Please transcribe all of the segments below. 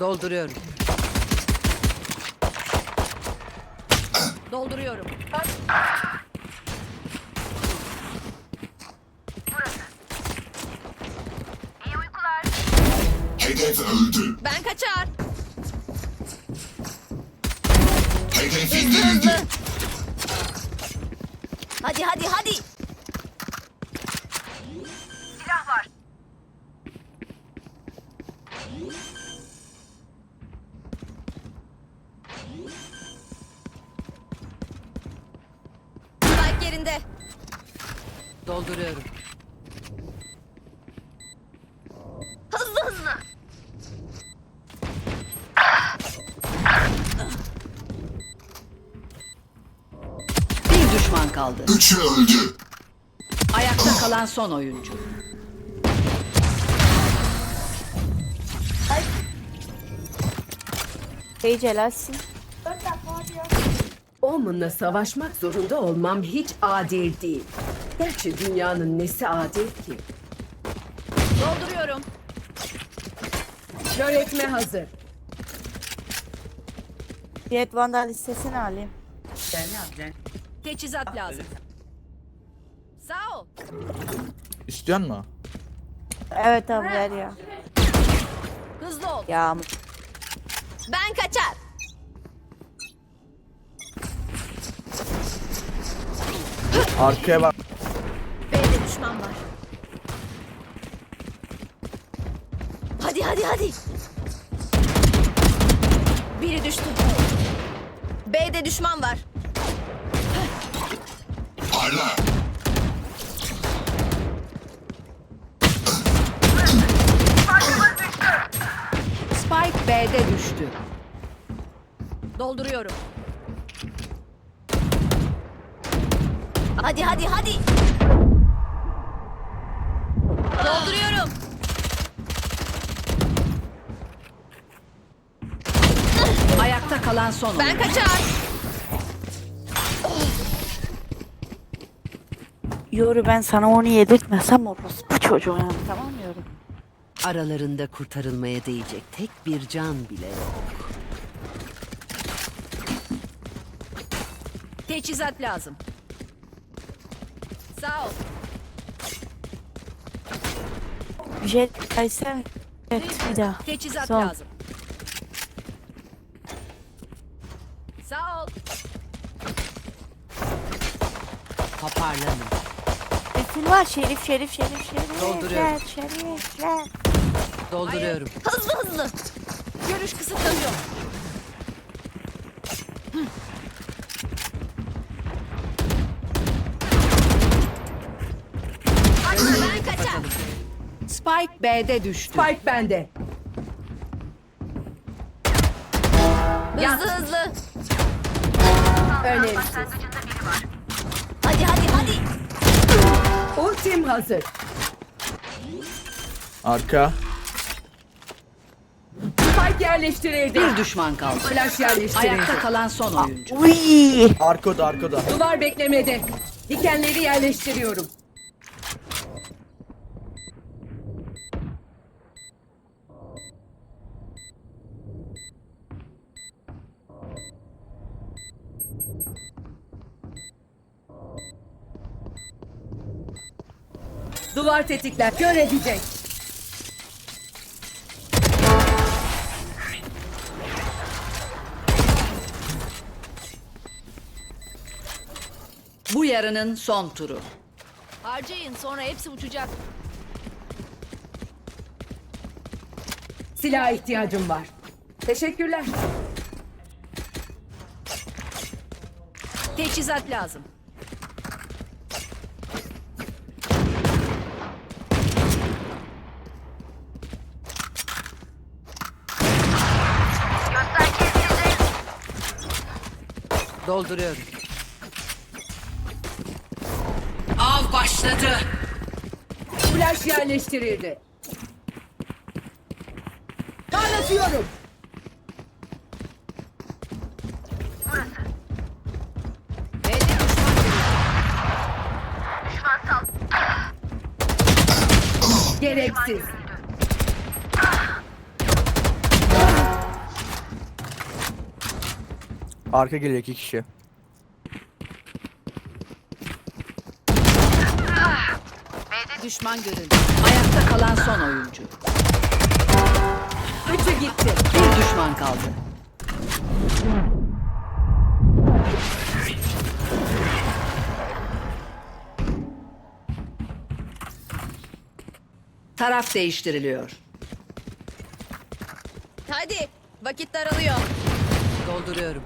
Dolduruyorum. Dolduruyorum. Hedef öldü. Ben kaçar. Hedef indirildi. Hadi hadi hadi. Yerinde. Dolduruyorum. Hızlı hızlı. Bir düşman kaldı. Üçü öldü. Ayakta kalan son oyuncu. Sage helalsin. Omen'la savaşmak zorunda olmam hiç adil değil. Gerçi dünyanın nesi adil ki? Dolduruyorum. Kör etme hazır. Jet Vandal listesini alayım. Teçhizat lazım. Sağ ol. İstiyor mu? Evet abi ver ya. Hızlı ol. Ya Ben kaçar. Arkaya bak. B'de düşman var. Hadi hadi hadi. Biri düştü. B'de düşman var. Parla. Spike B'de düştü. Dolduruyorum. Hadi hadi hadi. Dolduruyorum. Ayakta kalan son Ben kaçar. Yoru ben sana onu yedirtmesem orospu çocuğu yani tamam mı Yoru? Aralarında kurtarılmaya değecek tek bir can bile yok. Teçhizat lazım. Sağ ol. Jet gelsen Evet bir daha. Teçhizat ol. lazım. Sağ ol. Toparlanın. Şerif var şerif şerif şerif şerif. Dolduruyorum. Şerifler. Dolduruyorum. Hızlı hızlı. Görüş kısıtlanıyor. Ben kaçar. Spike B'de düştü. Spike bende. Hızlı hızlı. Önemsiz. Hadi hadi hadi. Ultim hazır. Arka. Spike yerleştirildi. Bir düşman kaldı. Flash yerleştirildi. Ayakta kalan son oyuncu. Uy. Arkada arkada. Duvar beklemede. Dikenleri yerleştiriyorum. Duvar tetikler. Kör edecek. Bu yarının son turu. Harcayın sonra hepsi uçacak. Silaha ihtiyacım var. Teşekkürler. Teçhizat lazım. Dolduruyorum. Av başladı. Flash yerleştirildi. Anlatıyorum. Gereksiz. Arka geliyor iki kişi. Düşman görüldü. Ayakta kalan son oyuncu. Üçü gitti. Bir düşman kaldı. Taraf değiştiriliyor. Hadi vakit daralıyor. Dolduruyorum.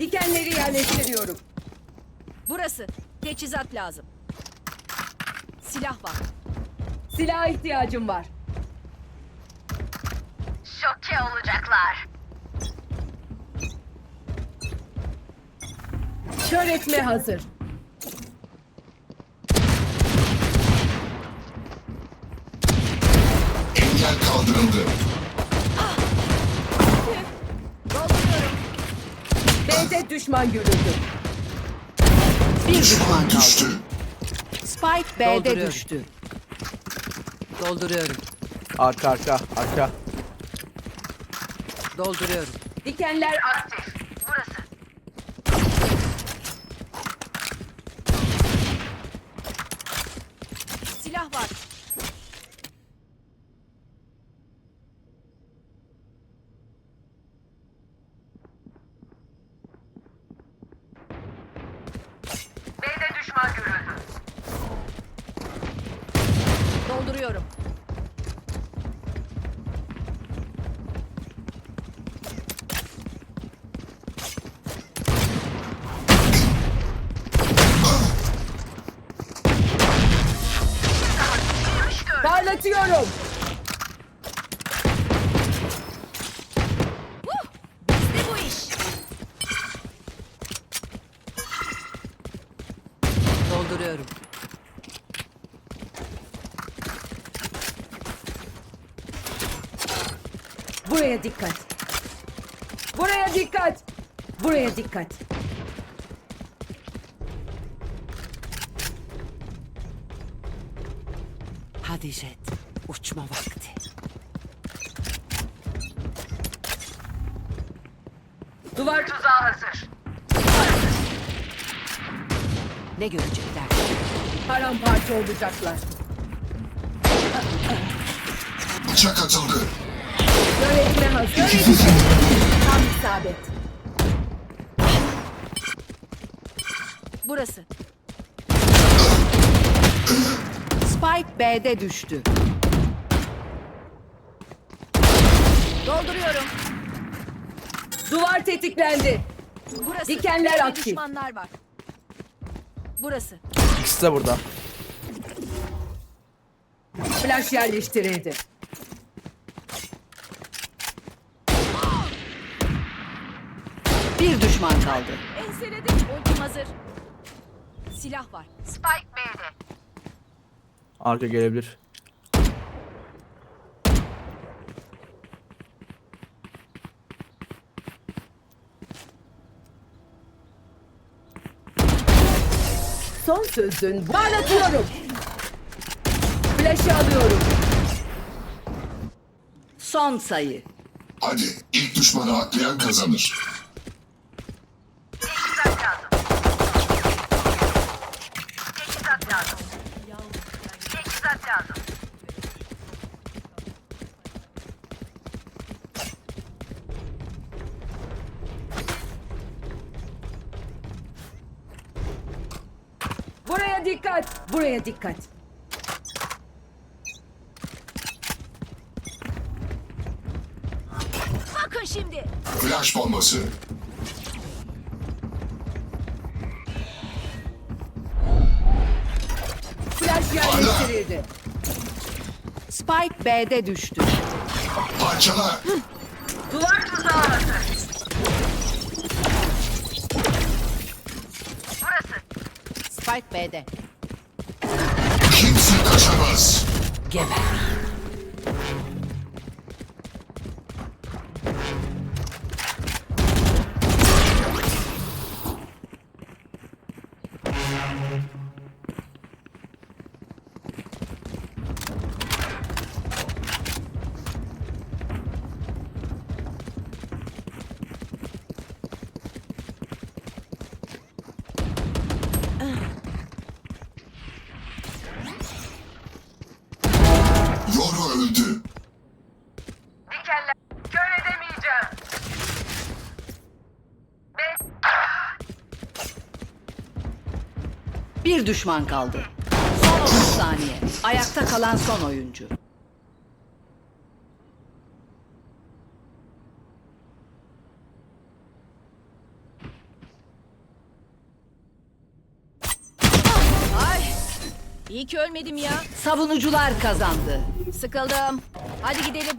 Dikenleri yerleştiriyorum. Burası. Teçhizat lazım. Silah var. Silaha ihtiyacım var. Şoke olacaklar. Kör etme hazır. Düşman görüldü. Bir düşman düştü. Spike B'de düştü. Dolduruyorum. Arka arka arka. Dolduruyorum. Dikenler Aktif. Burası. Silah var. B'de düşman görüldü. Dolduruyorum. parlatıyorum. Bizde bu iş. Dolduruyorum. Buraya dikkat. Buraya dikkat. Buraya dikkat. Hadi Jet. Uçma vakti. Duvar Tuzağı hazır. Ne görecekler? paramparça olacaklar. Bıçak atıldı. Kör etme hazır. Kör etme. Tam isabet. Burası. Spike B'de düştü. Dolduruyorum. Duvar tetiklendi. Burası. Dikenler B'de aktif. düşmanlar var. Burası. İkisi de burada. Flash yerleştirildi. Bir düşman kaldı. Enseledim. Ultim hazır. Silah var. Spike B'de. Arka gelebilir. Son sözün parlatıyorum. Flash'ı alıyorum. Son sayı. Hadi ilk düşmanı atlayan kazanır. Buraya dikkat. Buraya dikkat. Bakın şimdi. Flash bombası. Flash yerleştirildi. Spike B'de düştü. Parçala. Duvar tuzağı Spike B'de. Kimse kaçamaz. Geber. Yara öldü. Dikenler kör edemeyeceğim. Bir düşman kaldı. Son 30 saniye. Ayakta kalan son oyuncu. İyi ki ölmedim ya. Savunucular kazandı. Sıkıldım. Hadi gidelim.